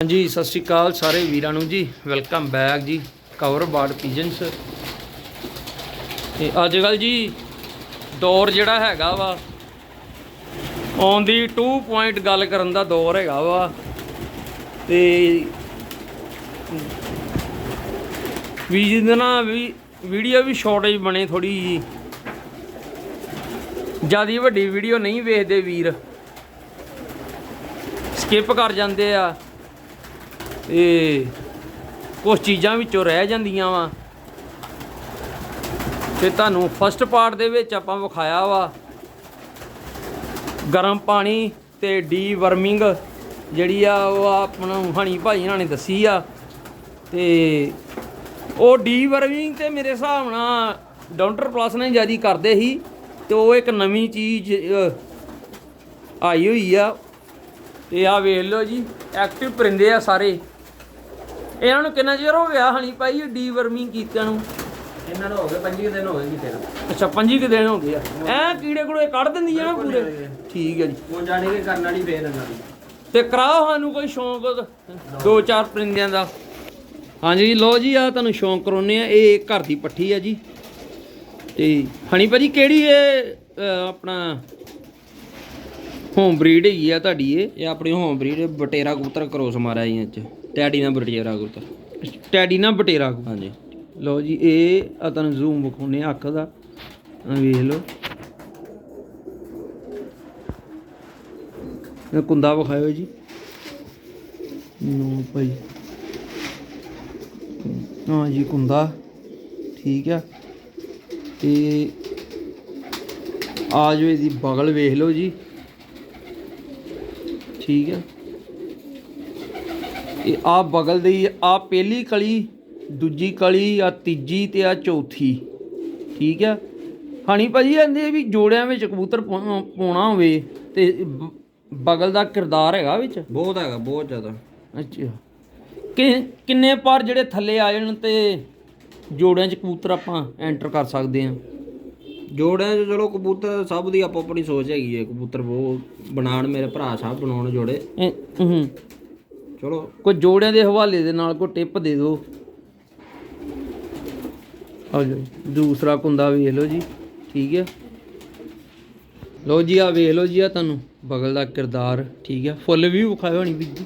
ਹਾਂਜੀ, ਸਤਿ ਸ਼੍ਰੀ ਅਕਾਲ ਸਾਰੇ ਵੀਰਾਂ ਨੂੰ ਜੀ। ਵੈਲਕਮ ਬੈਕ ਜੀ ਕਵਰ ਬਾਰਡ ਪੀਜਨਸ ਤੇ ਅੱਜ ਕੱਲ ਜੀ ਦੌਰ ਜਿਹੜਾ ਹੈਗਾ ਵਾ ਔਨ ਦੀ 2 ਪੁਆਇੰਟ ਗੱਲ ਕਰਨ ਦਾ ਦੌਰ ਹੈਗਾ ਵਾ। ਤੇ ਵੀ ਜਿਹਦੇ ਨਾਲ ਵੀ ਵੀਡੀਓ ਵੀ ਸ਼ਾਰਟੇਜ ਬਣੇ ਥੋੜੀ ਜੀ। ਜਿਆਦੀ ਵੱਡੀ ਵੀਡੀਓ ਨਹੀਂ ਵੇਖਦੇ ਵੀਰ। ਸਕਿਪ ਕਰ ਜਾਂਦੇ ਆ। ਤੇ ਕੁਝ ਚੀਜ਼ਾਂ ਵਿੱਚੋਂ ਰਹਿ ਜਾਂਦੀਆਂ ਵਾ। ਤੇ ਤੁਹਾਨੂੰ ਫਸਟ ਪਾਰਟ ਦੇ ਵਿੱਚ ਆਪਾਂ ਵਿਖਾਇਆ ਵਾ, ਗਰਮ ਪਾਣੀ ਤੇ ਡੀ ਵਰਮਿੰਗ ਜਿਹੜੀ ਆ ਉਹ ਆਪਣਾ ਹਣੀ ਭਾਈ ਇਹਨਾਂ ਨੇ ਦੱਸੀ ਆ। ਤੇ ਉਹ ਡੀ ਵਰਮਿੰਗ ਤੇ ਮੇਰੇ ਹਿਸਾਬ ਨਾਲ ਡਾਕਟਰ ਪਲੱਸ ਨੇ ਜਿਆਦੀ ਕਰਦੇ ਸੀ ਤੇ ਉਹ ਇੱਕ ਨਵੀਂ ਚੀਜ਼ ਆਈ ਹੋਈ ਆ। ਤੇ ਆ ਵੇਖ ਲਓ ਜੀ ਐਕਟਿਵ ਪਰਿੰਦੇ ਆ ਸਾਰੇ। ਇਹਨਾਂ ਨੂੰ ਕਿੰਨਾ ਚਿਰ ਹੋ ਗਿਆ ਹਣੀ ਭਾਈ ਡੀ ਵਰਮਿੰਗ ਕੀਤਿਆਂ ਨੂੰ? ਇਹਨਾਂ ਨੂੰ ਹੋ ਗਏ 25 ਦਿਨ ਹੋ ਗਏ ਕਿਤੇ ਨੂੰ। ਅੱਛਾ 25 ਕੁ ਦਿਨ ਹੋ ਗਏ ਆ। ਐ ਕੀੜੇ ਕੂੜੇ ਕੱਢ ਦਿੰਦੀਆਂ ਨਾ ਪੂਰੇ? ਠੀਕ ਹੈ ਜੀ। ਉਹ ਜਾਣੇ ਕਿ ਕਰਨ ਵਾਲੀ ਫੇਰ ਇਹਨਾਂ ਦੀ ਤੇ ਕਰਾਓ ਸਾਨੂੰ ਕੋਈ ਸ਼ੌਂਕ ਦੋ ਚਾਰ ਪਰਿੰਦਿਆਂ ਦਾ। ਹਾਂਜੀ ਜੀ ਲੋ ਜੀ ਆ ਤੁਹਾਨੂੰ ਸ਼ੌਂਕ ਕਰਾਉਨੇ ਆ। ਇਹ ਘਰ ਦੀ ਪੱਠੀ ਆ ਜੀ। ਤੇ ਹਣੀ ਭਾਜੀ ਕਿਹੜੀ ਇਹ ਆਪਣਾ ਹੋਮ ਬਰੀਡ ਹੈਗੀ ਆ ਤੁਹਾਡੀ ਇਹ? ਇਹ ਆਪਣੀ ਹੋਮ ਬਰੀਡ ਬਟੇਰਾ ਕਬੂਤਰ ਕਰੋਸ ਮਾਰਿਆ ਜੀ ਅੱਜ ਟੈਡੀ ਨਾਲ ਬਟੇਰਾ ਕਬੂਤਰ ਟੈਡੀ ਨਾ ਬਟੇਰਾ ਹਾਂਜੀ। ਲਓ ਜੀ ਇਹ ਆ ਤੁਹਾਨੂੰ ਜ਼ੂਮ ਵਿਖਾਉਨੇ ਅੱਖ ਦਾ। ਆ ਵੇਖ ਲਓ। ਇਹ ਕੁੰਦਾ ਵਿਖਾਇਓ ਜੀ। ਨੋ ਭਾਈ। ਹਾਂ ਜੀ ਕੁੰਦਾ ਠੀਕ ਆ। ਤੇ ਆ ਜੋ ਇਹਦੀ ਬਗਲ ਵੇਖ ਲਓ ਜੀ। ਠੀਕ ਆ। ਇਹ ਆ ਬਗਲ ਦੀ ਆ। ਪਹਿਲੀ ਕਲੀ ਦੂਜੀ ਕਲੀ ਆ ਤੀਜੀ ਤੇ ਆ ਚੌਥੀ। ਠੀਕ ਆ? ਹਣੀ ਭਾਜੀ ਕਹਿੰਦੇ ਵੀ ਜੋੜਿਆਂ ਵਿੱਚ ਕਬੂਤਰ ਪਾਉਣਾ ਹੋਵੇ ਤੇ ਬਗਲ ਦਾ ਕਿਰਦਾਰ ਹੈਗਾ ਵਿੱਚ? ਬਹੁਤ ਹੈਗਾ ਬਹੁਤ ਜ਼ਿਆਦਾ। ਅੱਛਾ। ਕਿ ਕਿੰਨੇ ਪਰ ਜਿਹੜੇ ਥੱਲੇ ਆ ਜਾਣ ਤੇ ਜੋੜਿਆਂ 'ਚ ਕਬੂਤਰ ਆਪਾਂ ਐਂਟਰ ਕਰ ਸਕਦੇ ਆ? ਜੋੜਿਆਂ 'ਚ ਚਲੋ ਕਬੂਤਰ ਸਭ ਦੀ ਆਪੋ ਆਪਣੀ ਸੋਚ ਹੈਗੀ ਹੈ। ਕਬੂਤਰ ਬਹੁਤ ਬਣਾਉਣ ਮੇਰੇ ਭਰਾ ਸਾਹਿਬ ਬਣਾਉਣ ਜੋੜੇ। ਹੂੰ। ਚਲੋ। ਕੋਈ ਜੋੜਿਆਂ ਦੇ ਹਵਾਲੇ ਦੇ ਨਾਲ ਕੋਈ ਟਿਪ ਦੇ ਦਿਓ। ਆ ਜੀ, ਦੂਸਰਾ ਕੁੰਦਾ ਵੇਖ ਲਓ ਜੀ, ਠੀਕ ਹੈ ਲਓ ਜੀ, ਆ ਵੇਖ ਲਓ ਜੀ, ਆ ਤੁਹਾਨੂੰ ਬਗਲ ਦਾ ਕਿਰਦਾਰ, ਠੀਕ ਹੈ ਫੁੱਲ ਵੀ ਵਿਖਾਇਓ ਨਹੀਂ ਵੀਰ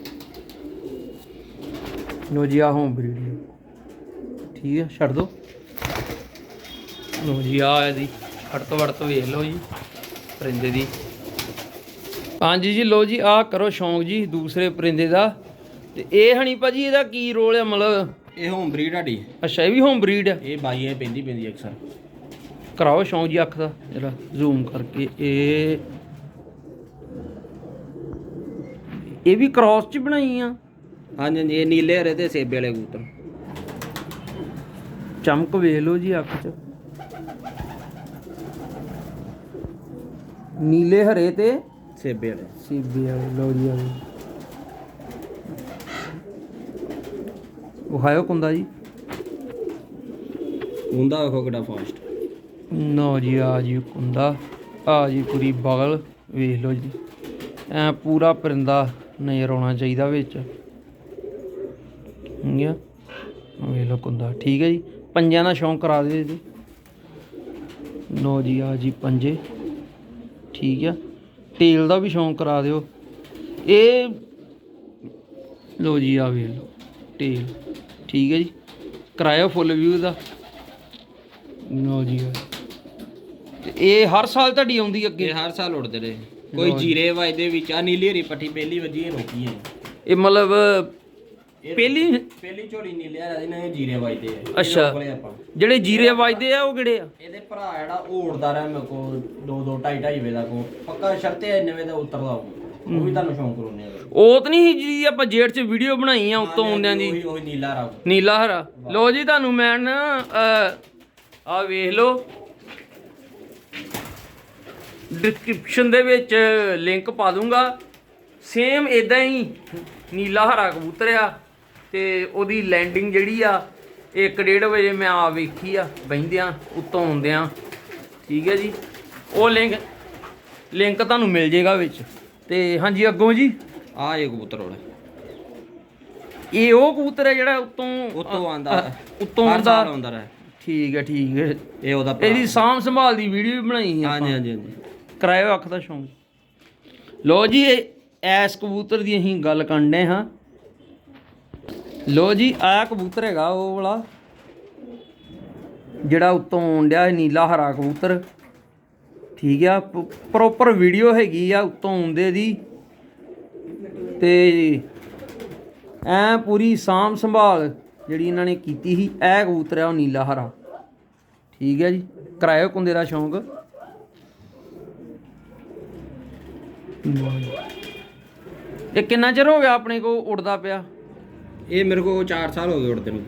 ਲਓ ਜੀ, ਆ ਹੋਮ ਬਰੀਡ ਠੀਕ ਹੈ ਛੱਡ ਦੋ। ਲਓ ਜੀ, ਆ ਇਹਦੀ ਤੋਂ ਵੜ ਤੋਂ ਵੇਖ ਲਓ ਜੀ, ਪਰਿੰਦੇ ਦੀ। ਹਾਂਜੀ ਜੀ ਲੋ ਜੀ, ਆ ਕਰੋ ਸ਼ੌਂਕ ਜੀ, ਦੂਸਰੇ ਪਰਿੰਦੇ ਦਾ। ਤੇ ਇਹ ਹਣੀ ਭਾਜੀ ਇਹਦਾ ਕੀ ਰੋਲ ਹੈ ਮਤਲਬ? ਇਹ ਹੋਮ ਬਰੀਡ ਆਡੀ ਅੱਛਾ ਇਹ ਵੀ ਹੋਮ ਬਰੀਡ ਹੈ ਇਹ ਬਾਈ ਇਹ ਪੈਂਦੀ ਪੈਂਦੀ ਅਕਸਰ। ਕਰਾਓ ਸ਼ੌਂਕ ਜੀ ਅੱਖ ਦਾ ਜਰਾ ਜ਼ੂਮ ਕਰਕੇ। ਇਹ ਇਹ ਵੀ ਕ੍ਰਾਸ ਚ ਬਣਾਈ ਆ? ਹਾਂਜੀ ਹਾਂਜੀ ਇਹ ਨੀਲੇ ਹਰੇ ਤੇ ਸੇਬੇ ਵਾਲੇ ਕਬੂਤਰ। ਚਮਕ ਵੇਖ ਲਓ ਜੀ ਅੱਖ ਚ। ਨੀਲੇ ਹਰੇ ਤੇ ਸੇਬੇ ਵਾਲੇ। ਸੀਬੀ ਵਾਲੇ ਲਓ ਜੀ ਉਹ ਕੁੰਦਾ ਜੀ। ਹੁੰਦਾ ਵੇਖੋ ਕਿੱਡਾ ਫਾਸਟ ਨੋ ਜੀ ਆ ਜੀ ਕੁੰਦਾ ਆ ਜੀ ਪੂਰੀ ਬਗਲ ਵੇਖ ਲਓ ਜੀ। ਐ ਪੂਰਾ ਪਰਿੰਦਾ ਨਜ਼ਰ ਆਉਣਾ ਚਾਹੀਦਾ ਵਿੱਚ। ਗਿਆ ਵੇਖ ਲਓ ਕੁੰਦਾ ਠੀਕ ਹੈ ਜੀ। ਪੰਜਾਂ ਦਾ ਸ਼ੌਂਕ ਕਰਾ ਦੇ ਇਹਦੇ ਨੋ ਜੀ ਆ ਜੀ ਪੰਜੇ। ਠੀਕ ਆ? ਤੇਲ ਦਾ ਵੀ ਸ਼ੌਂਕ ਕਰਾ ਦਿਓ। ਇਹ ਲੋ ਜੀ ਆ ਵੇਖ ਲਓ। ਤੇਲ। ਠੀਕ ਹੈ ਜੀ। ਕਰਾਇਓ ਫੁੱਲ ਵਿਊ ਦਾ। ਲੋ ਜੀ। ਆ। ਤੇ ਇਹ ਹਰ ਸਾਲ ਤੁਹਾਡੀ ਆਉਂਦੀ ਅੱਗੇ? ਇਹ ਹਰ ਸਾਲ ਉੜਦੇ ਰਹੇ। ਕੋਈ ਜੀਰੇ ਵਜਦੇ ਵਿੱਚ। ਆ ਨੀਲੀ ਹਰੀ ਪੱਠੀ ਪਹਿਲੀ ਵਜੀ ਇਹ ਰੋਕੀ ਹੈ। ਇਹ ਮਤਲਬ ਪਹਿਲੀ? ਪਹਿਲੀ ਝੋਲੀ ਨੀਲੇ ਹਰੇ ਇਹਨਾਂ ਦੇ ਜੀਰੇ ਵਜਦੇ ਆ। ਅੱਛਾ। ਜਿਹੜੇ ਜੀਰੇ ਵੱਜਦੇ ਆ ਉਹ ਕਿਹੜੇ ਆ? ਇਹਦੇ ਭਰਾ ਜਿਹੜਾ ਉਹ ਉੜਦਾ ਰਿਹਾ ਮੇਰੇ ਕੋਲ 2 2 2.5 2.5 ਵਜੇ ਦਾ ਕੋ ਪੱਕਾ ਸ਼ਰਤੇ ਇੰਨੇ ਵਜੇ ਦਾ ਉਤਰਦਾ ਉਹ। ਉਹ ਵੀ ਤੁਹਾਨੂੰ ਸ਼ੌਂਕ ਉਹ ਤਾਂ ਨਹੀਂ ਸੀ ਜਿਹੜੀ ਆਪਾਂ ਜੇੜ 'ਚ ਵੀਡੀਓ ਬਣਾਈ ਆ ਉੱਤੋਂ ਆਉਂਦਿਆਂ ਦੀ। ਉਹੀ ਉਹੀ ਨੀਲਾ ਰੰਗ। ਨੀਲਾ ਹਰਾ। ਲੋ ਜੀ ਤੁਹਾਨੂੰ ਮੈਂ ਨਾ ਆ ਵੇਖ ਲਓ। ਡਿਸਕ੍ਰਿਪਸ਼ਨ ਦੇ ਵਿੱਚ ਲਿੰਕ ਪਾ ਦੂੰਗਾ। ਸੇਮ ਇਦਾਂ ਹੀ ਨੀਲਾ ਹਰਾ ਕਬੂਤਰ ਆ ਤੇ ਉਹਦੀ ਲੈਂਡਿੰਗ ਜਿਹੜੀ ਆ 1:30 ਵਜੇ ਮੈਂ ਆ ਵੇਖੀ ਆ ਬਹਿੰਦਿਆਂ ਉੱਤੋਂ ਆਉਂਦਿਆਂ। ਠੀਕ ਹੈ ਜੀ। ਉਹ ਲਿੰਕ ਲਿੰਕ ਤੁਹਾਨੂੰ ਮਿਲ ਜੇਗਾ ਵਿੱਚ। ਤੇ ਹਾਂਜੀ ਅੱਗੋਂ ਜੀ। ਆ ਇਹ ਕਬੂਤਰ ਹੋਣਾ ਇਹ ਉਹ ਕਬੂਤਰ ਹੈ ਜਿਹੜਾ ਉੱਤੋਂ ਉਤੋਂ ਆਂਦਾ ਉੱਤੋਂ ਹਰ ਆਉਂਦਾ। ਰਿਹਾ। ਠੀਕ ਹੈ ਠੀਕ ਹੈ। ਇਹ ਉਹਦਾ। ਇਹਦੀ ਸਾਂਭ ਸੰਭਾਲ ਦੀ ਵੀਡੀਓ ਵੀ ਬਣਾਈ ਆਪਾਂ। ਹਾਂਜੀ ਹਾਂਜੀ ਹਾਂਜੀ। ਕਰਾਇਓ ਅੱਖ ਦਾ ਸ਼ੌਂਕ। ਲੋ ਜੀ ਇਹ ਐਸ ਕਬੂਤਰ ਦੀ ਅਸੀਂ ਗੱਲ ਕਰਨੇ ਹਾਂ। ਲੋ ਜੀ ਆਹ ਕਬੂਤਰ ਹੈਗਾ ਉਹ ਵਾਲਾ। ਜਿਹੜਾ ਉੱਤੋਂ ਆਉਂਦਿਆ ਨੀਲਾ ਹਰਾ ਕਬੂਤਰ। ਠੀਕ ਆ ਪ੍ਰੋਪਰ ਵੀਡੀਓ ਹੈਗੀ ਆ ਉੱਤੋਂ ਆਉਂਦੇ ਦੀ। ਤੇ ਐ ਪੂਰੀ ਸਾਂਭ ਸੰਭਾਲ ਜਿਹੜੀ ਇਹਨਾਂ ਨੇ ਕੀਤੀ ਸੀ ਇਹ ਕਬੂਤਰ ਆ ਉਹ ਨੀਲਾ ਹਰਾ। ਠੀਕ ਹੈ ਜੀ ਕਰਾਇਓ ਕੁੰਦੇ ਦਾ ਸ਼ੌਂਕ। ਇਹ ਕਿੰਨਾ ਚਿਰ ਹੋ ਗਿਆ ਆਪਣੇ ਕੋ ਉੜਦਾ ਪਿਆ? ਇਹ ਮੇਰੇ ਕੋਲ 4 ਸਾਲ ਹੋ ਗਏ ਉੜਦੇ ਨੂੰ।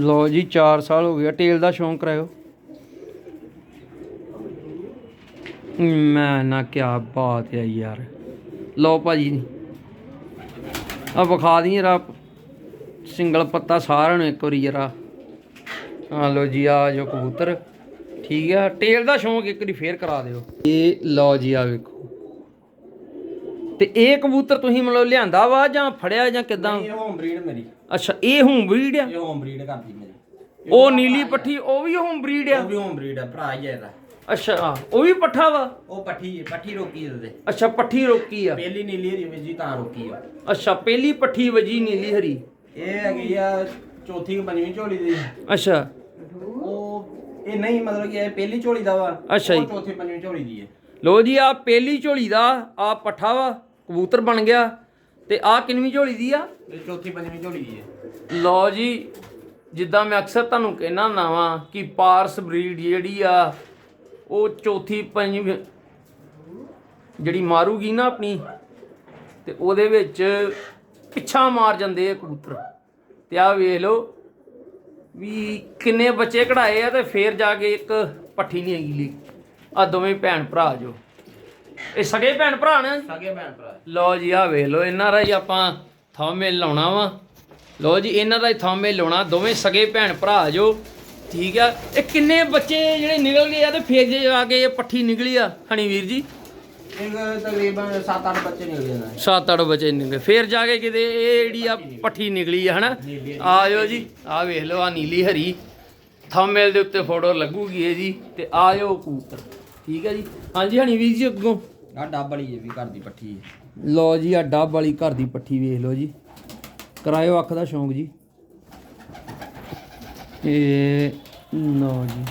ਲੋ ਜੀ 4 ਸਾਲ ਹੋ ਗਿਆ ਟੇਲ ਦਾ ਸ਼ੌਂਕ ਕਰਾਇਓ। ਮੈਂ ਨਾ ਕਿਆ ਬਾਤ ਹੈ ਯਾਰ। ਲੋ ਭਾਜੀ। ਆ ਵਿਖਾ ਦੀ ਜਰਾ। ਸਿੰਗਲ ਪੱਤਾ ਸਾਰਿਆਂ ਨੂੰ ਇੱਕ ਵਾਰੀ ਜਰਾ। ਆ ਲੋ ਜੀ ਆ ਜੋ ਕਬੂਤਰ। ਠੀਕ ਆ ਟੇਲ ਦਾ ਸ਼ੌਂਕ ਇੱਕ ਵਾਰੀ ਫੇਰ ਕਰਾ ਦਿਓ। ਇਹ ਲੋ ਜੀ ਆ ਵੇਖੋ। ਤੇ ਇਹ ਕਬੂਤਰ ਤੁਸੀਂ ਮਤਲਬ ਲਿਆਂਦਾ ਵਾ ਜਾਂ ਫੜਿਆ ਜਾਂ ਕਿਦਾਂ? ਇਹ ਹੋਮ ਬਰੀਡ ਮੇਰੀ। ਅੱਛਾ ਇਹ ਹੋਮ ਬਰੀਡ ਆ? ਇਹ ਹੋਮ ਬਰੀਡ ਕਰਦੀ ਮੇਰੀ। ਉਹ ਨੀਲੀ ਪੱਠੀ ਉਹ ਵੀ ਹੋਮ ਬਰੀਡ ਆ? ਉਹ ਵੀ ਹੋਮ ਬਰੀਡ ਆ ਭਰਾ ਹੀ ਆ ਇਹਦਾ। ਅੱਛਾ ਉਹ ਵੀ ਪੱਠਾ ਵਾ? ਉਹ ਪੱਠੀ ਪੱਠੀ ਰੋਕੀ ਇਹਦੇ ਅੱਛਾ ਪੱਠੀ ਰੋਕੀ ਆ। ਪਹਿਲੀ ਨੀਲੀ ਹਰੀ ਵਿੱਚ ਜੀ ਤਾਂ ਰੋਕੀ ਆ। ਅੱਛਾ ਪਹਿਲੀ ਪੱਠੀ ਵਜੀ ਨੀਲੀ ਹਰੀ। ਇਹ ਹੈਗੀ ਆ ਚੌਥੀ ਕਿ ਪੰਜਵੀਂ ਝੋਲੀ ਦੀ। ਅੱਛਾ। ਉਹ ਇਹ ਨਹੀਂ ਮਤਲਬ ਕਿ ਇਹ ਪਹਿਲੀ ਝੋਲੀ ਦਾ ਵਾ। ਅੱਛਾ ਜੀ। ਉਹ ਚੌਥੀ ਪੰਜਵੀਂ ਝੋਲੀ ਦੀ ਹੈ। ਲੋ ਜੀ ਆ ਪਹਿਲੀ ਝੋਲੀ ਦਾ ਆ ਪੱਠਾ ਵਾ ਕਬੂਤਰ ਬਣ ਗਿਆ। ਤੇ ਆ ਕਿੰਨਵੀਂ ਝੋਲੀ ਦੀ ਆ? ਇਹ ਚੌਥੀ ਪੰਜਵੀਂ ਝੋਲੀ ਦੀ ਹੈ। ਲੋ ਜੀ ਜਿੱਦਾਂ ਮੈਂ ਅਕਸਰ ਤੁਹਾਨੂੰ ਕਹਿਣਾ ਹੁੰਦਾ ਵਾਂ ਕਿ ਪਾਰਸ ਬਰੀਡ ਜਿਹੜੀ ਆ ਉਹ ਚੌਥੀ ਪੰਜਵੀਂ ਜਿਹੜੀ ਮਾਰੂਗੀ ਨਾ ਆਪਣੀ ਤੇ ਉਹਦੇ ਵਿੱਚ ਪਿੱਛਾ ਮਾਰ ਜਾਂਦੇ ਆ ਕਬੂਤਰ। ਤੇ ਆ ਵੇਖ ਲਓ ਵੀ ਕਿੰਨੇ ਬੱਚੇ ਕਢਾਏ ਆ ਤੇ ਫੇਰ ਜਾ ਕੇ ਇੱਕ ਪੱਠੀ ਨਹੀਂ ਹੈਗੀ ਲਈ। ਆ ਦੋਵੇਂ ਭੈਣ ਭਰਾ ਜੋ। ਇਹ ਸਗੇ ਭੈਣ ਭਰਾ ਨੇ ਸਗੇ ਭੈਣ ਭਰਾ। ਲਓ ਜੀ ਆ ਵੇਖ ਲਓ ਇਹਨਾਂ ਦਾ ਹੀ ਆਪਾਂ ਥੰਬਨੇਲ ਲਾਉਣਾ ਵਾ। ਲਓ ਜੀ ਇਹਨਾਂ ਦਾ ਹੀ ਥੰਬਨੇਲ ਲਾਉਣਾ। ਦੋਵੇਂ ਸਗੇ ਭੈਣ ਭਰਾ ਜੋ। ਠੀਕ ਆ। ਇਹ ਕਿੰਨੇ ਬੱਚੇ ਜਿਹੜੇ ਨਿਕਲ ਗਏ ਆ ਤੇ ਫੇਰ ਜੇ ਆ ਕੇ ਇਹ ਪੱਠੀ ਨਿਕਲੀ ਆ ਹਣੀ ਵੀਰ ਜੀ? ਇੱਕ ਤਕਰੀਬਨ 7-8 ਬੱਚੇ ਨਿਕਲ ਜਾਂਦੇ ਨੇ ਸੱਤ ਅੱਠ ਬੱਚੇ ਨਿਕਲੇ। ਫੇਰ ਜਾ ਕੇ ਕਿਤੇ ਇਹ ਜਿਹੜੀ ਆ ਪੱਠੀ ਨਿਕਲੀ। ਆ ਹਨਾ? ਆ। ਜਾਓ ਜੀ। ਆ ਵੇਖ ਲਓ ਆ ਨੀਲੀ ਹਰੀ। ਥੰਬਨੇਲ ਦੇ ਉੱਤੇ ਫੋਟੋ ਲੱਗੂਗੀ ਇਹ ਜੀ। ਤੇ ਆ ਜਾਓ ਕਬੂਤਰ। ਠੀਕ ਹੈ ਜੀ? ਹਾਂਜੀ ਹਣੀ ਵੀਰ ਜੀ ਅੱਗੋਂ। ਆ ਡੱਬ ਵਾਲੀ ਇਹ ਵੀ ਘਰ ਦੀ ਪੱਠੀ ਹੈ। ਲੋ ਜੀ ਆ ਡੱਬ ਵਾਲੀ ਘਰ ਦੀ ਪੱਠੀ ਵੇਖ ਲਓ ਜੀ। ਕਰਾਇਓ ਅੱਖ ਦਾ ਸ਼ੌਂਕ ਜੀ। ਇਹ ਲਓ ਜੀ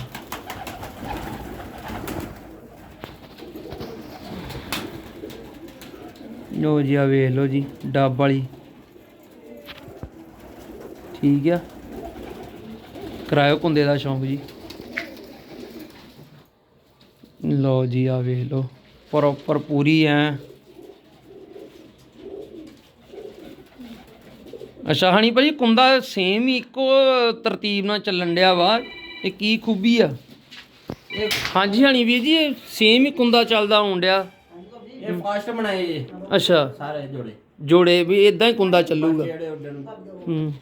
ਲੋ ਜੀ ਆ ਵੇਖ ਲਓ ਜੀ ਡੱਬ ਵਾਲੀ ਠੀਕ ਆ ਕਰਾਇਓ ਕੁੰਦੇ ਦਾ ਸ਼ੌਂਕ ਜੀ ਲੋ ਜੀ ਆ ਵੇਖ ਲਓ ਪ੍ਰੋਪਰ ਪੂਰੀ ਐ ਅੱਛਾ ਹਣੀ ਭਾਜੀ ਕੁੰਦਾ ਸੇਮ ਹੀ ਇੱਕੋ ਤਰਤੀਬ ਨਾਲ ਚੱਲਣ ਡਿਆ ਵਾ। ਇਹ ਕੀ ਖੂਬੀ ਆ? ਇਹ ਹਾਂਜੀ ਹਣੀ ਵੀਰ ਜੀ ਸੇਮ ਹੀ ਕੁੰਦਾ ਚੱਲਦਾ ਆਉਣ ਡਿਆ। ਇਹ ਫਾਸਟ ਬਣਾਏ ਜੇ। ਅੱਛਾ। ਸਾਰੇ ਜੋੜੇ। ਜੋੜੇ ਵੀ ਇਦਾਂ ਹੀ ਕੁੰਦਾ ਚੱਲੂਗਾ। ਜਿਹੜੇ ਉੱਡਣ ਹੂੰ।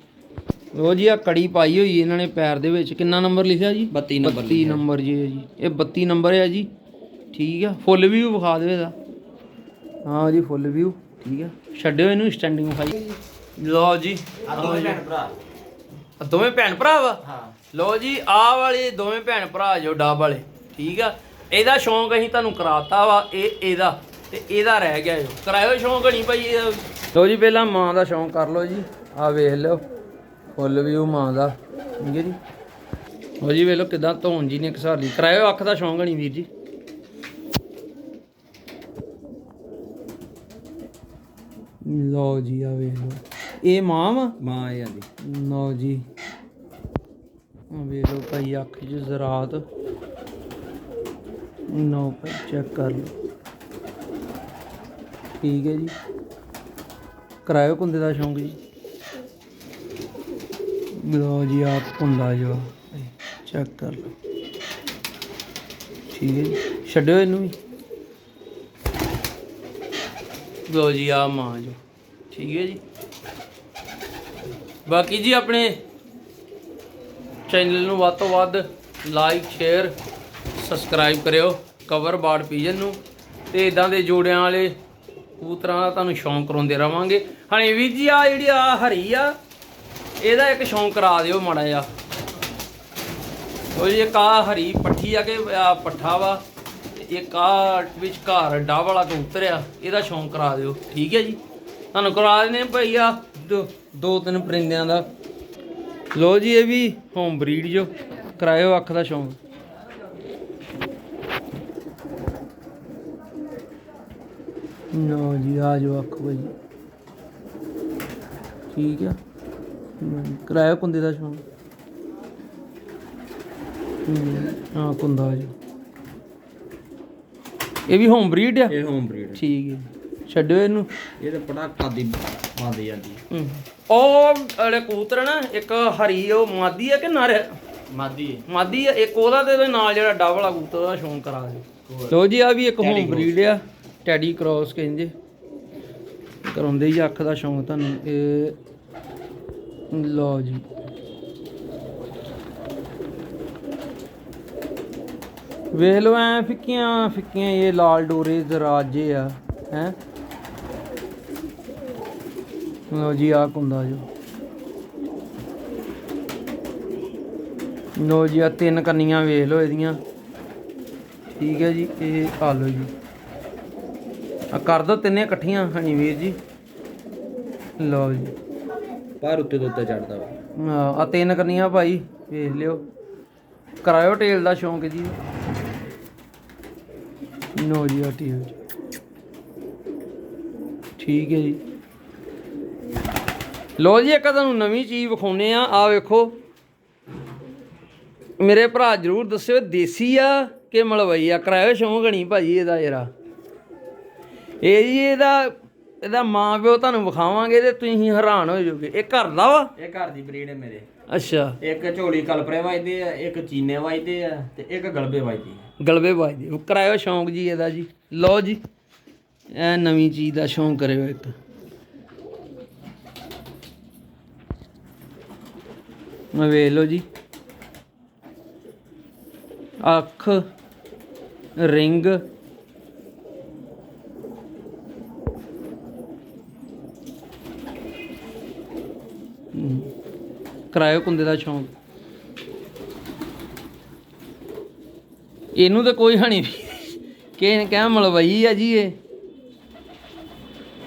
ਉਹ ਜੀ ਆ ਕੜੀ ਪਾਈ ਹੋਈ ਇਹਨਾਂ ਨੇ ਪੈਰ ਦੇ ਵਿੱਚ। ਕਿੰਨਾ ਨੰਬਰ ਲਿਖਿਆ ਜੀ? 32 ਨੰਬਰ 32 ਨੰਬਰ ਜੀ ਹੈ ਜੀ। ਇਹ 32 ਨੰਬਰ ਹੈ ਜੀ। ਠੀਕ ਆ। ਫੁੱਲ ਵਿਊ ਵਿਖਾ ਦਿਓ ਇਹਦਾ। ਹਾਂ ਜੀ ਫੁੱਲ ਵਿਊ ਠੀਕ ਆ। ਛੱਡਿਓ ਇਹਨੂੰ ਸਟੈਂਡਿੰਗ ਵਿਖਾਈ ਲਓ ਜੀ ਆ ਦੋਵੇਂ ਭੈਣ ਭਰਾ। ਆਹ ਦੋਵੇਂ ਭੈਣ ਭਰਾ ਵਾ? ਹਾਂ। ਲਓ ਜੀ ਆਹ ਵਾਲੇ ਦੋਵੇਂ ਭੈਣ ਭਰਾ ਜੋ ਡੱਬ ਵਾਲੇ ਠੀਕ ਆ? ਇਹਦਾ ਸ਼ੌਂਕ ਅਸੀਂ ਤੁਹਾਨੂੰ ਕਰਾਤਾ ਵਾ ਇਹ ਇਹਦਾ ਤੇ ਇਹਦਾ ਰਹਿ ਗਿਆ ਜੋ। ਕਰਾਇਓ ਸ਼ੌਂਕ ਨਹੀਂ ਭਾਈ ਲਓ ਜੀ ਪਹਿਲਾਂ ਮਾਂ ਦਾ ਸ਼ੌਂਕ ਕਰ ਲਓ ਜੀ। ਆ ਵੇਖ ਲਓ ਫੁੱਲ ਵਿਊ ਮਾਂ ਦਾ ਠੀਕ ਹੈ ਜੀ? ਲਓ ਜੀ ਵੇਖ ਲਓ ਕਿਦਾਂ ਧੌਣ ਜੀ ਨੇ ਘਸਾਰ ਲਈ ਕਰਾਇਓ ਅੱਖ ਦਾ ਸ਼ੌਂਕ ਨਹੀਂ ਵੀਰ ਜੀ। ਲਓ ਜੀ ਆ ਵੇਖ ਲਓ। ਇਹ ਮਾਂ ਵਾ? ਮਾਂ ਇਹ ਆਂਦੀ ਲਓ ਜੀ। ਆ ਵੇਖ ਲਓ ਭਾਈ, ਅੱਖ 'ਚ ਜ਼ਰਾਤ। ਨੋ ਭਾਈ ਚੈੱਕ ਕਰ ਲਓ। ਠੀਕ ਹੈ ਜੀ। ਕਰਾਇਓ ਕੁੰਦੇ ਦਾ ਸ਼ੌਂਕ ਜੀ। ਲਓ ਜੀ, ਆਪ ਕੁੰਦਾ ਜੋ। ਚੈੱਕ ਕਰ ਲਓ। ਠੀਕ ਹੈ ਜੀ। ਛੱਡਿਓ ਇਹਨੂੰ ਵੀ। ਲਓ ਜੀ ਆ ਮਾਂ ਜੋ। ਠੀਕ ਹੈ ਜੀ। ਬਾਕੀ ਜੀ ਆਪਣੇ ਚੈਨਲ ਨੂੰ ਵੱਧ ਤੋਂ ਵੱਧ ਲਾਈਕ ਸ਼ੇਅਰ ਸਬਸਕ੍ਰਾਈਬ ਕਰਿਓ। ਕਵਰ ਬਾੜ ਪੀਜਨ ਨੂੰ। ਤੇ ਇਦਾਂ ਦੇ ਜੋੜਿਆਂ ਵਾਲੇ ਕਬੂਤਰਾਂ ਦਾ ਤੁਹਾਨੂੰ ਸ਼ੌਂਕ ਕਰਾਉਂਦੇ ਰਵਾਂਗੇ। ਹਣੀ ਵੀਰ ਜੀ ਆ ਜਿਹੜੀ ਆ ਹਰੀ ਆ, ਇਹਦਾ ਇੱਕ ਸ਼ੌਂਕ ਕਰਾ ਦਿਓ ਮਾੜਾ ਜਿਹਾ। ਉਹ ਜੀ ਇੱਕ ਹਰੀ ਪੱਠੀ ਆ ਕੇ, ਆ ਪੱਠਾ ਵਾ ਇਹ ਇੱਕ ਵਿੱਚ ਘਰ ਡਾ ਵਾਲਾ ਕਬੂਤਰ ਆ, ਇਹਦਾ ਸ਼ੌਂਕ ਕਰਾ ਦਿਓ। ਠੀਕ ਹੈ ਜੀ। ਤੁਹਾਨੂੰ ਕਰਾ ਦਿੰਦੇ ਭਾਈ ਆ ਦੋ- ਤਿੰਨ ਪਰਿੰਦਿਆਂ ਦਾ। ਲੋ ਜੀ ਇਹ ਵੀ ਹੋਮ ਬਰੀਡ ਜੋ। ਕਰਾਇਓ ਅੱਖ ਦਾ ਸ਼ੌਂਕ। ਨੋ ਜੀ ਆ ਜੋ ਅੱਖ ਭਾਈ ਠੀਕ ਆ? ਕਰਾਇਓ ਕੁੰਦੇ ਦਾ ਸ਼ੌਂਕ। ਹਾਂ ਕੁੰਦਾ ਜੀ ਇਹ ਵੀ ਹੋਮ ਬਰੀਡ ਆ? ਇਹ ਹੋਮ ਬਰੀਡ ਠੀਕ ਹੈ। ਛੱਡਿਓ ਇਹਨੂੰ। ਇਹ ਤਾਂ ਬੜਾ ਕਾਦੀ ਪਾਉਂਦੀ ਜਾਂਦੀ। ਉਹ ਜਿਹੜੇ ਕਬੂਤਰ ਆ ਨਾ ਇੱਕ ਹਰੀ ਉਹ ਮਾਦੀ ਆ ਕਿ ਨਰ? ਆ? ਮਾਦੀ। ਮਾਦੀ ਆ ਇੱਕ ਉਹਦਾ ਤੇ ਉਹਦੇ ਨਾਲ ਜਿਹੜਾ ਡਬਲ ਵਾਲਾ ਕਬੂਤਰ ਉਹਦਾ ਸ਼ੌਂਕ ਕਰਾ ਦੇ। ਲੋ ਜੀ ਆ ਵੀ ਇੱਕ ਹੋਮ ਬਰੀਡ ਆ ਟੈਡੀ ਕ੍ਰੋਸ ਕਹਿੰਦੇ। ਕਰਾਉਂਦੇ ਹੀ ਅੱਖ ਦਾ ਸ਼ੌਂਕ ਤੁਹਾਨੂੰ। ਇਹ ਲੋ ਜੀ। ਵੇਖ ਲਓ ਐ ਫਿੱਕੀਆਂ ਫਿੱਕੀਆਂ ਇਹ ਲਾਲ ਡੋਰੇ ਦਰਾਜੇ ਆ ਹੈ। ਲੋ ਜੀ ਆ ਕੁੰਦਾ ਜੋ। ਲੋ ਜੀ ਆ ਤਿੰਨ ਕੰਨੀਆਂ ਵੇਖ ਲਓ ਇਹਦੀਆਂ। ਠੀਕ ਹੈ ਜੀ ਇਹ ਆ ਲਓ ਜੀ। ਆ ਕਰ ਦੋ ਤਿੰਨੇ ਇਕੱਠੀਆਂ ਹਣੀ ਵੀਰ ਜੀ। ਲਓ ਜੀ। ਪਰ ਉੱਤੇ ਤੋਂ ਉੱਤੇ ਚੜਦਾ ਵਾ। ਆ ਤਿੰਨ ਕੰਨੀਆਂ ਭਾਈ ਵੇਖ ਲਿਓ। ਕਰਾਇਓ ਟੇਲ ਦਾ ਸ਼ੌਂਕ ਜੀ। ਨੋ ਜੀ ਆ ਟੇਲ। ਠੀਕ ਹੈ ਜੀ। ਲੋ ਜੀ ਇੱਕ ਤੁਹਾਨੂੰ ਨਵੀਂ ਚੀਜ਼ ਵਿਖਾਉਨੇ ਆ ਆ ਵੇਖੋ। ਮੇਰੇ ਭਰਾ ਜਰੂਰ ਦੱਸਿਓ ਦੇਸੀ ਆ ਕਿ ਮਲਵਈ ਆ? ਕਰਾਇਓ ਸ਼ੌਂਕ ਗਣੀ ਭਾਜੀ ਇਹਦਾ ਜਰਾ। ਇਹ ਜੀ ਇਹਦਾ ਇਹਦਾ ਮਾਂ ਪਿਓ ਤੁਹਾਨੂੰ ਵਿਖਾਵਾਂਗੇ ਤੇ ਤੁਸੀਂ ਹੈਰਾਨ ਹੋ ਜਾਓਗੇ। ਇਹ ਘਰ ਦਾ ਵਾ? ਇਹ ਘਰ ਦੀ ਬਰੀਡ ਹੈ ਮੇਰੇ। ਅੱਛਾ। ਇੱਕ ਝੋਲੀ ਕਲਪਰੇ ਵੱਜਦੇ ਆ ਇੱਕ ਚੀਨੇ ਵੱਜਦੇ ਆ ਤੇ ਇੱਕ ਗਲਬੇ ਵੱਜਦੀ। ਗਲਬੇ ਵੱਜਦੇ ਕਰਾਇਓ ਸ਼ੌਂਕ ਜੀ ਇਹਦਾ ਜੀ। ਲਓ ਜੀ ਇਹ ਨਵੀਂ ਚੀਜ਼ ਦਾ ਸ਼ੌਂਕ ਕਰਿਓ ਇੱਕ। ਮੈਂ ਵੇਖ ਲਓ ਜੀ। ਅੱਖ, ਰਿੰਗ। ਕਰਾਇਓ ਕੁੰਦੇ ਦਾ ਸ਼ੌਂਕ। ਇਹਨੂੰ ਤਾਂ ਕੋਈ ਹਣੀ ਕਿ ਕਹਿ ਮਲਵਈ ਆ ਜੀ ਇਹ।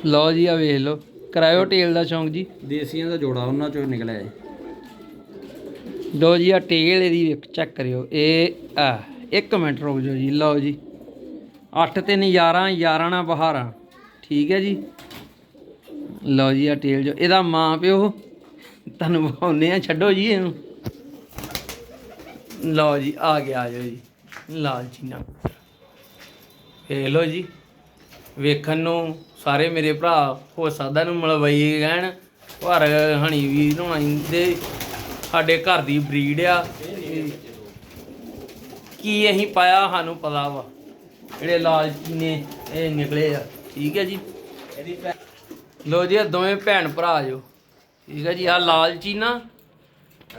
ਲਓ ਜੀ ਆ ਵੇਖ ਲਓ। ਕਰਾਇਓ ਟੇਲ ਦਾ ਸ਼ੌਂਕ ਜੀ। ਦੇਸੀਆਂ ਦਾ ਜੋੜਾ ਉਹਨਾਂ ਚੋਂ ਨਿਕਲਿਆ ਹੈ ਲਓ ਜੀ ਆ ਟੇਲ ਇਹਦੀ ਚੈੱਕ ਕਰਿਓ। ਇਹ, ਆ, ਇੱਕ ਮਿੰਟ ਰੁਕ ਜਾਓ ਜੀ, ਲਓ ਜੀ। 8 3 11 11 ਨਾ ਬਹਾਰਾਂ। ਠੀਕ ਹੈ ਜੀ। ਲਓ ਜੀ ਆ ਟੇਲ ਜੋ, ਇਹਦਾ ਮਾਂ ਪਿਓ। ਤੁਹਾਨੂੰ ਵਿਖਾਉਂਦੇ ਆ ਛੱਡੋ ਜੀ ਇਹਨੂੰ। ਲਓ ਜੀ, ਆ ਗਿਆ, ਆ ਜਾਓ ਜੀ। ਲਾਲ ਚੀਨਾ। ਇਹ ਲਓ ਜੀ, ਵੇਖਣ ਨੂੰ ਸਾਰੇ ਮੇਰੇ ਭਰਾ ਹੋ ਸਕਦਾ ਨੂੰ ਮਲਵਈ ਕਹਿਣ, ਪਰ ਹਣੀ ਵੀ ਨਹਾਈ ਦੇ ਸਾਡੇ ਘਰ ਦੀ ਬਰੀਡ ਆ। ਕੀ ਅਸੀਂ ਪਾਇਆ ਸਾਨੂੰ ਪਤਾ ਵਾ? ਜਿਹੜੇ ਲਾਲ ਚੀਨੇ ਇਹ ਨਿਕਲੇ ਆ। ਠੀਕ ਹੈ ਜੀ। ਲੋ ਜੀ ਇਹ ਦੋਵੇਂ ਭੈਣ ਭਰਾ ਜੋ। ਠੀਕ ਹੈ ਜੀ ਆ ਲਾਲ ਚੀਨਾ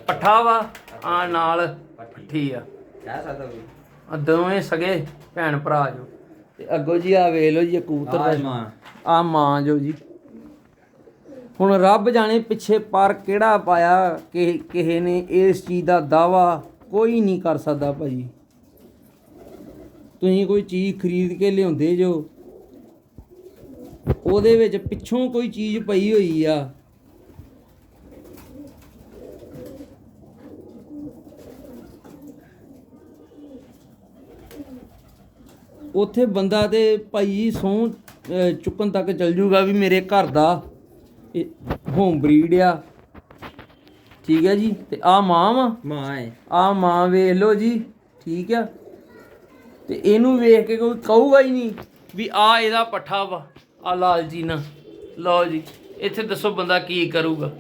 ਪੱਠਾ ਵਾ ਆ ਨਾਲ ਪੱਠੀ ਆ। ਕਹਿ ਸਕਦਾ ਕੋਈ ਆ ਦੋਵੇਂ ਸਗੇ ਭੈਣ ਭਰਾ ਜੋ। ਤੇ ਅੱਗੋ ਜੀ ਆ ਵੇਖ ਲਓ ਜੀ ਇਹ ਕਬੂਤਰ ਦਾ ਆ ਮਾਂ ਜੋ ਜੀ। ਹੁਣ ਰੱਬ ਜਾਣੇ ਪਿੱਛੇ ਪਾਰ ਕਿਹੜਾ ਪਾਇਆ ਕਿ ਕਿਸੇ ਨੇ ਇਸ ਚੀਜ਼ ਦਾ ਦਾਵਾ ਕੋਈ ਨਹੀਂ ਕਰ ਸਕਦਾ ਭਾਜੀ। ਤੁਸੀਂ ਕੋਈ ਚੀਜ਼ ਖਰੀਦ ਕੇ ਲਿਆਉਂਦੇ ਜੋ, ਉਹਦੇ ਵਿੱਚ ਪਿੱਛੋਂ ਕੋਈ ਚੀਜ਼ ਪਈ ਹੋਈ ਆ। ਉੱਥੇ ਬੰਦਾ ਤੇ ਭਾਈ ਸਹੁੰ ਚੁੱਕਣ ਤੱਕ ਚਲ ਜੂਗਾ ਵੀ ਮੇਰੇ ਘਰ ਦਾ। ਹੋਮ ਬਰੀਡ ਆ। ਠੀਕ ਹੈ ਜੀ? ਤੇ ਆ ਮਾਂ ਵਾ? ਮਾਂ ਹੈ। ਆ ਮਾਂ ਵੇਖ ਲਓ ਜੀ। ਠੀਕ ਆ। ਤੇ ਇਹਨੂੰ ਵੇਖ ਕੇ ਕੋਈ ਕਹੂਗਾ ਹੀ ਨਹੀਂ ਵੀ ਆ ਇਹਦਾ ਪੱਠਾ ਵਾ ਆ ਲਾਲ ਜੀ ਨਾ। ਲਓ ਜੀ ਇੱਥੇ ਦੱਸੋ ਬੰਦਾ ਕੀ ਕਰੂਗਾ।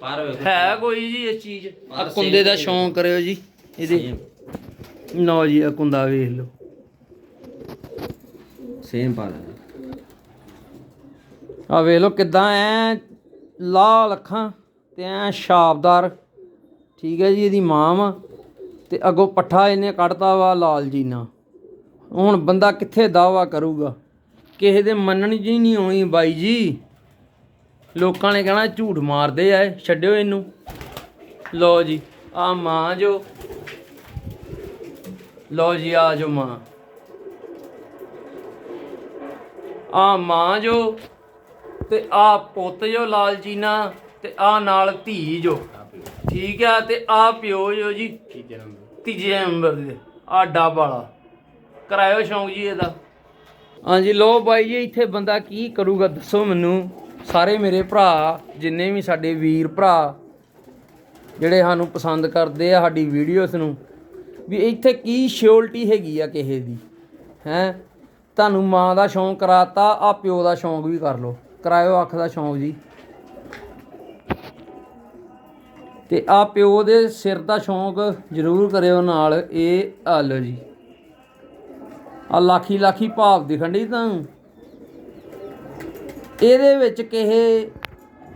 ਪਰ ਹੈ ਕੋਈ ਜੀ ਇਹ ਚੀਜ਼? ਆ ਕੁੰਦੇ ਦਾ ਸ਼ੌਂਕ ਕਰਿਓ ਜੀ। ਇਹਦੇ ਲਓ ਜੀ ਆ ਕੁੰਦਾ ਵੇਖ ਲਓ। ਸੇਮ ਪਾ ਲੈ ਆ ਵੇਖ ਲਓ ਕਿਦਾਂ ਐ ਲਾਲ ਅੱਖਾਂ ਤੇ ਐ ਸ਼ਾਬਦਾਰ। ਠੀਕ ਹੈ ਜੀ, ਇਹਦੀ ਮਾਂ ਵਾ। ਤੇ ਅੱਗੋਂ ਪੱਠਾ ਇਹਨੇ ਕੱਢਤਾ ਵਾ ਲਾਲ ਜੀ ਨਾਲ। ਹੁਣ ਬੰਦਾ ਕਿੱਥੇ ਦਾਵਾ ਕਰੂਗਾ? ਕਿਸੇ ਦੇ ਮੰਨਣ ਜੀ ਨਹੀਂ ਆਉਣੀ ਬਾਈ ਜੀ। ਲੋਕਾਂ ਨੇ ਕਹਿਣਾ ਝੂਠ ਮਾਰਦੇ ਆ ਛੱਡਿਓ ਇਹਨੂੰ। ਲਓ ਜੀ, ਆ ਮਾਂ ਜੋ। ਲਓ ਜੀ, ਆ ਜੋ ਮਾਂ। ਆ ਮਾਂ ਜੋ। ਤੇ ਆ ਪੁੱਤ ਜੋ ਲਾਲ ਜੀਨਾ ਤੇ ਆ ਨਾਲ ਧੀ ਜੋ। ਠੀਕ ਆ ਤੇ ਆ ਪਿਓ ਜੋ ਜੀ ਤੀਜੇ ਨੰਬਰ ਦੇ ਆ ਡੱਬ ਵਾਲਾ। ਕਰਾਇਓ ਸ਼ੌਂਕ ਜੀ ਇਹਦਾ। ਹਾਂਜੀ ਲੋ ਬਾਈ ਜੀ, ਇੱਥੇ ਬੰਦਾ ਕੀ ਕਰੂਗਾ ਦੱਸੋ ਮੈਨੂੰ। ਸਾਰੇ ਮੇਰੇ ਭਰਾ, ਜਿੰਨੇ ਵੀ ਸਾਡੇ ਵੀਰ ਭਰਾ, ਜਿਹੜੇ ਸਾਨੂੰ ਪਸੰਦ ਕਰਦੇ ਆ ਸਾਡੀ ਵੀਡੀਓਜ਼ ਨੂੰ, ਵੀ ਇੱਥੇ ਕੀ ਸ਼ਿਓਲਟੀ ਹੈਗੀ ਆ ਕਿਸੇ ਦੀ, ਹੈ? ਤੁਹਾਨੂੰ ਮਾਂ ਦਾ ਸ਼ੌਂਕ ਕਰਾਤਾ ਆ ਪਿਓ ਦਾ ਸ਼ੌਂਕ ਵੀ ਕਰ ਲਓ। ਕਰਾਇਓ ਅੱਖ ਦਾ ਸ਼ੌਂਕ ਜੀ। ਤੇ ਆ ਪਿਓ ਦੇ ਸਿਰ ਦਾ ਸ਼ੌਂਕ ਜ਼ਰੂਰ ਕਰਿਓ ਨਾਲ, ਇਹ ਆ ਲਓ ਜੀ। ਆ ਲਾਖੀ ਲਾਖੀ ਭਾਵ ਦਿਖਣ ਡਈ ਤੁਹਾਨੂੰ। ਇਹਦੇ ਵਿੱਚ ਕਿਸੇ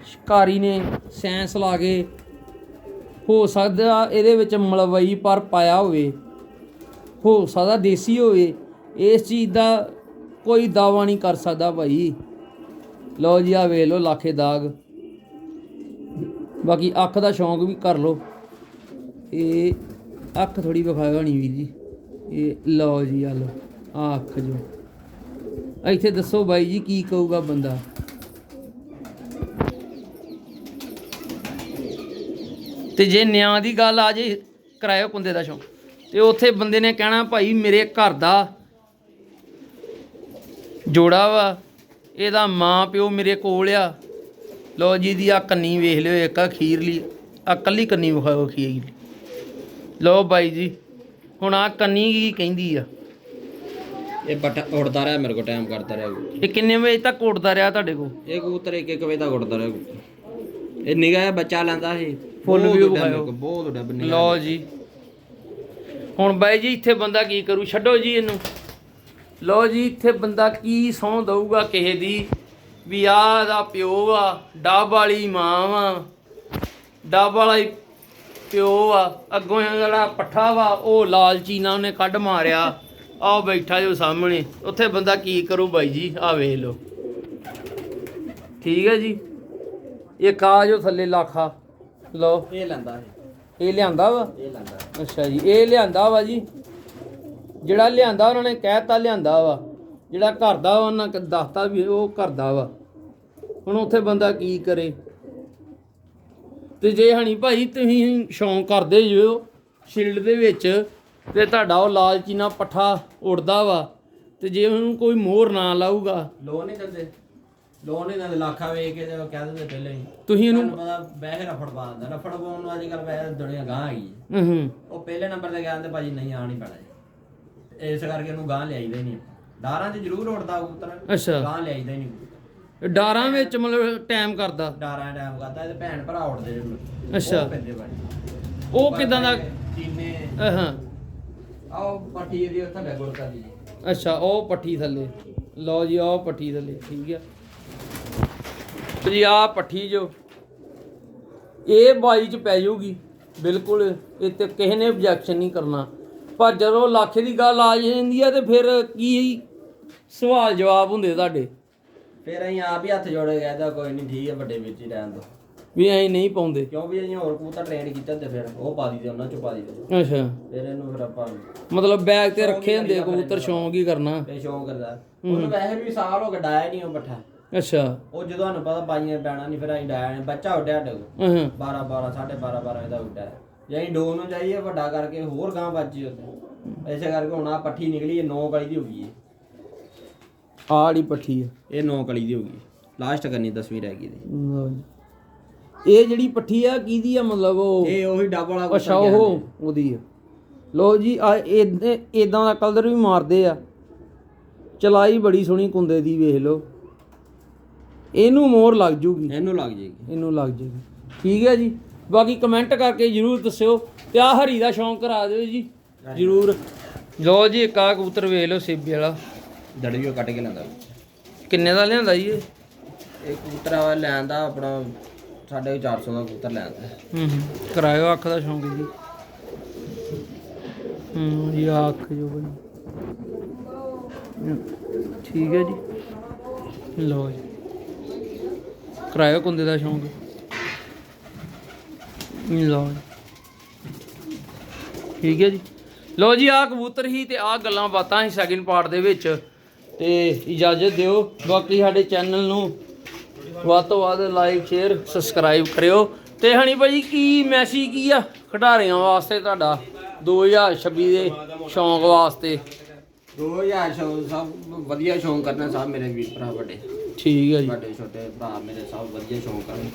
ਸ਼ਿਕਾਰੀ ਨੇ ਸੈਂਸ ਲਾ ਕੇ ਹੋ ਸਕਦਾ ਇਹਦੇ ਵਿੱਚ ਮਲਵਈ ਪਰ ਪਾਇਆ ਹੋਵੇ, ਹੋ ਸਕਦਾ ਦੇਸੀ ਹੋਵੇ, ਇਸ ਚੀਜ਼ ਦਾ ਕੋਈ ਦਾਵਾ ਨਹੀਂ ਕਰ ਸਕਦਾ ਭਾਈ। ਲਓ ਜੀ, ਆ ਵੇਖ ਲਓ, ਲਾਖੇ ਦਾਗ। ਬਾਕੀ ਅੱਖ ਦਾ ਸ਼ੌਂਕ ਵੀ ਕਰ ਲਓ। ਇਹ ਅੱਖ ਥੋੜੀ ਵਿਖਾਇਓ ਨਹੀਂ ਵੀਰ ਜੀ। ਇਹ ਲਓ ਜੀ, ਆ ਲਓ, ਆ ਅੱਖ ਜੋ। ਇੱਥੇ ਦੱਸੋ ਬਾਈ ਜੀ, ਕੀ ਕਹੂਗਾ ਬੰਦਾ? ਤੇ ਜੇ ਨਿਆਂ ਦੀ ਗੱਲ ਆ ਜੇ, ਕਰਾਇਓ ਕੁੰਦੇ ਦਾ ਸ਼ੌਂਕ। ਤੇ ਉੱਥੇ ਬੰਦੇ ਨੇ ਕਹਿਣਾ, ਭਾਈ ਮੇਰੇ ਘਰ ਦਾ ਜੋੜਾ ਵਾ ਇਹਦਾ ਮਾਂ ਪਿਓ ਮੇਰੇ ਕੋਲ ਆ। ਲੋ ਜੀ ਦੀ ਆ ਕੰਨੀ ਵੇਖ ਲਿਓ ਇੱਕ ਆ ਖੀਰਲੀ ਆ ਕੱਲੀ ਕੰਨੀ ਵਿਖਾਓ ਖੀਰਲੀ ਲੋ ਬਾਈ ਜੀ ਹੁਣ ਆ ਕੰਨੀ ਕੀ ਕਹਿੰਦੀ ਆ? ਇਹ ਬਟ ਉੜਦਾ ਰਿਹਾ ਮੇਰੇ ਕੋਲ ਟਾਈਮ ਕਰਦਾ ਰਿਹਾ। ਇਹ ਕਿੰਨੇ ਵਜੇ ਤੱਕ ਉੱਡਦਾ ਰਿਹਾ ਤੁਹਾਡੇ ਕੋਲ? ਇਹ ਕਬੂਤਰ ਇੱਕ ਇੱਕ ਵਜੇ ਤੱਕ ਉੜਦਾ ਰਿਹਾ। ਇਹ ਨਿਗਾਹ ਬੱਚਾ ਲੈਂਦਾ ਸੀ। ਫੁੱਲ ਵਿਖਾਇਓ। ਕੋਲ, ਬਹੁਤ ਉੱਡਿਆ ਨਿਗਾਹ ਲਓ ਜੀ। ਹੁਣ ਬਾਈ ਜੀ ਇੱਥੇ ਬੰਦਾ ਕੀ ਕਰੂ? ਛੱਡੋ ਜੀ ਇਹਨੂੰ। ਲਓ ਜੀ ਇੱਥੇ ਬੰਦਾ ਕੀ ਸੌਂ ਦਊਗਾ ਕਿਸੇ ਦੀ? ਵੀ ਆਹ ਦਾ ਪਿਓ ਆ ਡੱਬ ਵਾਲੀ ਮਾਂ ਵਾ। ਡੱਬ ਵਾਲਾ ਪਿਓ ਆ। ਅੱਗੋਂ ਜਿਹੜਾ ਪੱਠਾ ਵਾ ਉਹ ਲਾਲ ਚੀਨਾ ਉਹਨੇ ਕੱਢ ਮਾਰਿਆ। ਆਹ ਬੈਠਾ ਜੋ ਸਾਹਮਣੇ। ਉੱਥੇ ਬੰਦਾ ਕੀ ਕਰੂ ਬਾਈ ਜੀ? ਆ ਵੇਖ ਲਓ। ਠੀਕ ਹੈ ਜੀ? ਇਹ ਕਾਜੋ ਥੱਲੇ ਲਾਖਾ। ਲਓ। ਇਹ ਲੈਂਦਾ ਇਹ ਲਿਆਂਦਾ ਵਾ? ਇਹ ਲੈਂਦਾ। ਅੱਛਾ ਜੀ ਇਹ ਲਿਆਂਦਾ ਵਾ ਜੀ? ਜਿਹੜਾ ਲਿਆਂਦਾ ਉਹਨਾਂ ਨੇ ਕਹਿਤਾ ਲਿਆਂਦਾ ਵਾ। ਜਿਹੜਾ ਘਰ ਦਾ ਵਾ, ਉਹਨਾਂ ਕ- ਦੱਸਤਾ ਵੀ ਉਹ ਘਰ ਦਾ ਵਾ। ਹੁਣ ਉੱਥੇ ਬੰਦਾ ਕੀ ਕਰੇ? ਤੇ ਜੇ ਹਣੀ ਭਾਈ ਤੁਸੀਂ ਸ਼ੌਂਕ ਕਰਦੇ ਜੋ ਸ਼ੀਲਡ ਦੇ ਵਿੱਚ ਤੇ ਤੁਹਾਡਾ ਉਹ ਲਾਲ ਚੀਨਾ ਪੱਠਾ ਉੜਦਾ ਵਾ ਤੇ ਜੇ ਉਹਨੂੰ ਕੋਈ ਮੋਹਰ ਨਾ ਲਾਊਗਾ। ਲੋਨ ਨਹੀਂ ਦਿੰਦੇ। ਲੋਨ ਨਹੀਂ ਦਿੰਦੇ ਲੱਖਾਂ ਵੇਚ ਕੇ ਤੇ ਕਹਿ ਦਿੰਦੇ ਪਹਿਲਾਂ ਹੀ। ਤੁਸੀਂ ਇਹਨੂੰ ਪਤਾ ਬਹਿ ਰਫੜ ਪਾ ਦਿੰਦਾ। ਰਫੜ ਪਾਉਣ ਨੂੰ ਅੱਜ ਕੱਲ ਵੈਸੇ ਦੁਨੀਆ ਗਾਂ ਹੈਗੀ ਹੈ। ਹੂੰ ਉਹ ਪਹਿਲੇ ਨੰਬਰ ਤੇ ਕਹਿੰਦੇ ਭਾਜੀ ਨਹੀਂ ਆ ਨਹੀਂ ਪੈਣਾ। ਇਸ ਕਰਕੇ ਉਹਨੂੰ ਗਾਂ ਲਿਆਈਦਾ ਹੀ ਨਹੀਂ। ਡਾਰਾਂ 'ਚ ਜ਼ਰੂਰ ਉੜਦਾ ਕਬੂਤਰ ਅੱਛਾ। ਗਾਂ ਲਿਆਈਦਾ ਹੀ ਨਹੀਂ ਡਾਰਾਂ ਵਿੱਚ ਮਤਲਬ ਟਾਈਮ ਕਰਦਾ? ਡਾਰਾਂ ਟਾਈਮ ਕਰਦਾ ਇਹਦੇ ਭੈਣ ਭਰਾ ਉੜਦੇ ਜਿਹੜੇ ਅੱਛਾ। ਉਹ ਪੈਂਦੇ ਬੜੇ ਉਹ ਕਿਦਾਂ ਦਾ? ਚੀਨੇ। ਹਾਂ। ਆਓ ਪੱਟੀ ਦੀ ਉੱਥੇ ਲੱਗੋੜ ਕਰ ਦੀ ਅੱਛਾ ਉਹ ਪੱਠੀ ਥੱਲੇ। ਲਓ ਜੀ ਉਹ ਪੱਠੀ ਥੱਲੇ ਠੀਕ ਆ। ਤੇ ਜੀ ਆ ਪੱਠੀ ਜੋ ਇਹ ਬਾਈ ਚ ਪੈ ਜਾਊਗੀ। ਬਿਲਕੁਲ ਇਹ ਤੇ ਕਿਸੇ ਨੇ ਆਬਜੈਕਸ਼ਨ ਨਹੀਂ ਕਰਨਾ। ਪਰ ਜਦੋਂ ਲੱਖੇ ਦੀ ਗੱਲ ਆ ਜਾਂਦੀ ਆ ਤੇ ਫਿਰ ਕੀ ਸਵਾਲ ਜਵਾਬ ਹੁੰਦੇ ਤੁਹਾਡੇ। ਫਿਰ ਅਸੀਂ ਆਪ ਹੀ ਹੱਥ ਜੋੜੇ ਗਏ ਤਾਂ ਕੋਈ ਨਹੀਂ ਠੀਕ ਹੈ ਵੱਡੇ ਵਿੱਚ ਹੀ ਰਹਿਣ ਦੋ। ਵੀ ਐਂ ਨਹੀਂ ਪਾਉਂਦੇ। ਕਿਉਂ ਵੀ ਅਸੀਂ ਹੋਰ ਕਬੂਤਰ ਟ੍ਰੇਨ ਕੀਤਾ ਤੇ ਫਿਰ ਉਹ ਪਾ ਦਿੱਤੇ ਉਹਨਾਂ ਚੋਂ ਪਾ ਦਿੱਤੇ ਅੱਛਾ। ਫਿਰ ਇਹਨੂੰ ਫਿਰ ਆਪਾਂ ਮਤਲਬ ਬੈਗ ਤੇ ਰੱਖੇ ਹੁੰਦੇ ਕਬੂਤਰ ਸ਼ੌਂਕ ਹੀ ਕਰਨਾ। ਇਹ ਸ਼ੌਂਕ ਕਰਦਾ। ਉਹਨੂੰ ਵੈਸੇ ਵੀ ਸਾਲ ਹੋ ਗਿਆ ਡਾਇਆ ਨਹੀਂ ਉਹ ਪੱਠਾ ਅੱਛਾ। ਉਹ ਜਦੋਂ ਤੁਹਾਨੂੰ ਪਤਾ ਬਾਈਆਂ ਪੈਣਾ ਨਹੀਂ ਫਿਰ ਅਸੀਂ ਡਾਇਆ ਬੱਚਾ ਉੱਡਿਆ ਡੇ ਹਾਂ। 12 12 12:30 12 ਵਜੇ ਦਾ ਉੱਡਿਆ। ਅਸੀਂ ਡੋਰ ਨੂੰ ਜਾਈਏ ਵੱਡਾ ਕਰਕੇ ਹੋਰ ਗਾਂ ਵੱਜੀ ਉੱਤੇ ਐਸੇ ਕਰਕੇ ਹੁਣ ਆ ਪੱਠੀ ਨਿਕਲੀ ਇਹ 9 ਕਲੀ ਦੀ ਹੋ ਗਈ ਆਹ ਵਾਲੀ ਪੱਠੀ ਆ ਇਹ 9 ਕਲੀ ਦੀ ਹੋ ਗਈ ਲਾਸਟ ਕਰਨੀ 10ਵੀਂ ਰਹਿ ਗਈ ਦੀ। ਇਹ ਜਿਹੜੀ ਪੱਠੀ ਆ ਕਿਹਦੀ ਆ ਮਤਲਬ ਉਹ? ਇਹ ਉਹੀ ਡੱਬ ਵਾਲਾ ਅੱਛਾ ਉਹ ਉਹਦੀ ਆ। ਲੋ ਜੀ ਆ ਇਦਾਂ ਦਾ ਕਲਰ ਵੀ ਮਾਰਦੇ ਆ। ਚਲਾਈ ਬੜੀ ਸੋਹਣੀ ਕੁੰਦੇ ਦੀ ਵੇਖ ਲਓ। ਇਹਨੂੰ ਮੋਰ ਲੱਗ ਜੂਗੀ। ਇਹਨੂੰ ਲੱਗ ਜੇਗੀ। ਇਹਨੂੰ ਲੱਗ ਜੇਗੀ। ਠੀਕ ਹੈ ਜੀ। ਬਾਕੀ ਕਮੈਂਟ ਕਰਕੇ ਜਰੂਰ ਦੱਸਿਓ ਤੇ ਆ ਹਰੀ ਦਾ ਸ਼ੌਂਕ ਕਰਾ ਦਿਓ ਜੀ ਜਰੂਰ। ਲੋ ਜੀ ਇੱਕ ਆ ਕਬੂਤਰ ਵੇਖ ਲਓ ਸੇਬੀ ਵਾਲਾ। ਦੜੀਓ ਕੱਟ ਕੇ ਲੈਂਦਾ ਕਿੰਨੇ ਦਾ ਲਿਆਂਦਾ ਜੀ ਇਹ? ਇਹ ਕਬੂਤਰ ਆ ਲੈਣ ਦਾ ਆਪਣਾ ਸਾਡੇ 400 ਦਾ ਕਬੂਤਰ ਲੈਣ ਦਾ ਹੂੰ ਹੂੰ ਕਰਾਇਓ ਅੱਖ ਦਾ ਸ਼ੌਂਕ ਜੀ। ਹੂੰ ਜੀ ਆਹ ਅੱਖ ਜੋ ਬਣੀ। ਠੀਕ ਹੈ ਜੀ। ਲਓ ਜੀ। ਕਰਾਇਓ ਕੁੰਦੇ ਦਾ ਸ਼ੌਂਕ। ਲਓ ਠੀਕ ਹੈ ਜੀ। ਲਓ ਜੀ ਆ ਕਬੂਤਰ ਹੀ ਤੇ ਆ ਗੱਲਾਂ ਬਾਤਾਂ ਸੀ ਸੈਕਿੰਡ ਪਾਰਟ ਦੇ ਵਿੱਚ। ਤੇ ਇਜਾਜ਼ਤ ਦਿਓ। ਬਾਕੀ ਸਾਡੇ ਚੈਨਲ ਨੂੰ ਵੱਧ ਤੋਂ ਵੱਧ ਲਾਈਕ ਸ਼ੇਅਰ ਸਬਸਕ੍ਰਾਈਬ ਕਰਿਓ। ਤੇ ਹਣੀ ਭਾਜੀ, ਕੀ ਮੈਸੇਜ ਕੀ ਆ ਖਿਡਾਰੀਆਂ ਵਾਸਤੇ ਤੁਹਾਡਾ? 2026 ਦੇ ਸ਼ੌਂਕ ਵਾਸਤੇ। 2000 ਸ਼ੌਂਕ ਸਭ ਵਧੀਆ ਸ਼ੌਂਕ ਕਰਨਾ, ਸਭ ਮੇਰੇ ਵੀਰ ਭਰਾ ਵੱਡੇ। ਠੀਕ ਹੈ ਜੀ। ਵੱਡੇ ਛੋਟੇ ਭਰਾ ਮੇਰੇ ਸਭ ਵਧੀਆ ਸ਼ੌਂਕ ਕਰਨ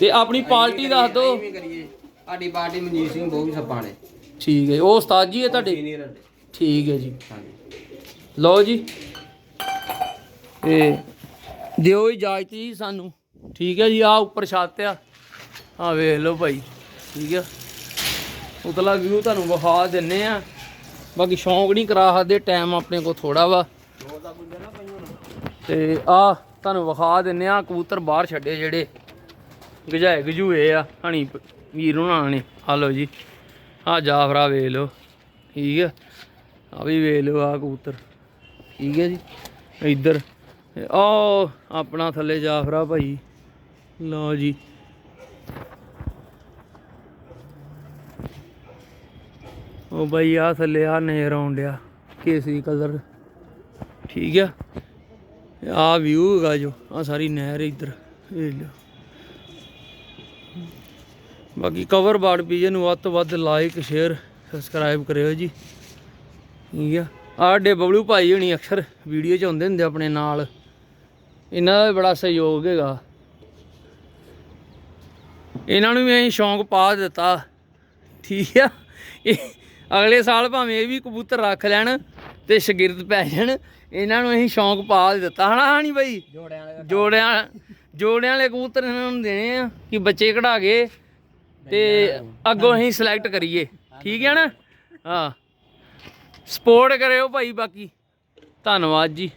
ਤੇ ਆਪਣੀ ਪਾਰਟੀ ਦੱਸ ਦਿਓ। ਕਰੀਏ। ਸਾਡੀ ਪਾਰਟੀ ਮਨਜੀਤ ਸਿੰਘ ਬਹੁਤ ਸੱਪਾਂ ਨੇ ਠੀਕ ਹੈ ਉਹ ਉਸਤਾਦ ਜੀ ਹੈ ਤੁਹਾਡੇ? ਸੀਨੀਅਰ ਠੀਕ ਹੈ ਜੀ। ਹਾਂਜੀ। ਲਓ ਜੀ। ਤੇ ਦਿਓ ਇਜਾਜ਼ਤ ਜੀ ਸਾਨੂੰ। ਠੀਕ ਹੈ ਜੀ ਆ ਉੱਪਰ ਛੱਤ ਆ। ਆ ਵੇਖ ਲਓ ਭਾਈ। ਠੀਕ ਆ। ਉਤਲਾ ਵਿਊ ਤੁਹਾਨੂੰ ਵਿਖਾ ਦਿੰਨੇ ਆ। ਬਾਕੀ ਸ਼ੌਂਕ ਨਹੀਂ ਕਰਾ ਸਕਦੇ ਟਾਈਮ ਆਪਣੇ ਕੋਲ ਥੋੜਾ ਵਾ। ਤੇ ਆ ਤੁਹਾਨੂੰ ਵਿਖਾ ਦਿੰਨੇ ਆ, ਕਬੂਤਰ ਬਾਹਰ ਛੱਡੇ ਜਿਹੜੇ ਗਜਾਏ ਗਜੂਏ ਆ, ਹਣੀ ਵੀਰ ਹੁਣਾਂ ਨੇ ਆ ਲਓ ਜੀ, ਆ ਜਾਫਰਾ ਵੇਖ ਲਓ, ਠੀਕ ਆ? ਆ ਵੀ ਵੇਖ ਲਓ ਆ ਕਬੂਤਰ, ਠੀਕ ਹੈ ਜੀ? ਇੱਧਰ, ਆ ਆਪਣਾ ਥੱਲੇ ਜਾਫਰਾ ਭਾਈ, ਲਓ ਜੀ। ਉਹ ਭਾਈ ਆ ਥੱਲੇ ਆ ਨਜ਼ਰ ਆਉਣ ਡਿਆ, ਕੇਸਰੀ ਕਲਰ, ਠੀਕ ਆ? ਆ ਵਿਊ ਹੈਗਾ ਜੋ ਆ ਸਾਰੀ ਨਹਿਰ ਇੱਧਰ, ਇਹ ਲਓ। ਬਾਕੀ ਕਵਰ ਬਾੜ ਪੀਜੇ ਨੂੰ ਵੱਧ ਤੋਂ ਵੱਧ ਲਾਈਕ ਸ਼ੇਅਰ ਸਬਸਕ੍ਰਾਈਬ ਕਰਿਓ ਜੀ। ਠੀਕ ਆ? ਆਡੇ ਬਬਲੂ ਭਾਈ ਹੁਣੀ ਅਕਸਰ ਵੀਡੀਓ ਚ ਆਉਂਦੇ ਹੁੰਦੇ ਆਪਣੇ ਨਾਲ। ਇਹਨਾਂ ਦਾ ਵੀ ਬੜਾ ਸਹਿਯੋਗ ਹੈਗਾ। ਇਹਨਾਂ ਨੂੰ ਵੀ ਅਸੀਂ ਸ਼ੌਂਕ ਪਾ ਦਿੱਤਾ। ਠੀਕ ਆ? ਇਹ ਅਗਲੇ ਸਾਲ ਭਾਵੇਂ ਇਹ ਵੀ ਕਬੂਤਰ ਰੱਖ ਲੈਣ ਤੇ ਸ਼ਗਿਰਦ ਪੈ ਜਾਣ। ਇਹਨਾਂ ਨੂੰ ਅਸੀਂ ਸ਼ੌਂਕ ਪਾ ਦਿੱਤਾ ਹਨਾ ਹਾਣੀ ਬਾਈ? ਜੋੜਿਆਂ ਵਾਲੇ ਜੋੜਿਆਂ ਜੋੜਿਆਂ ਵਾਲੇ ਕਬੂਤਰ ਇਹਨਾਂ ਨੂੰ ਦੇਣੇ ਆ ਕਿ ਬੱਚੇ ਕਢਾ ਕੇ ਤੇ ਅੱਗੋਂ ਅਸੀਂ ਸਿਲੈਕਟ ਕਰੀਏ। ਠੀਕ ਹੈ ਨਾ? ਹਾਂ। ਸਪੋਰਟ ਕਰਿਓ ਭਾਈ ਬਾਕੀ। ਧੰਨਵਾਦ ਜੀ।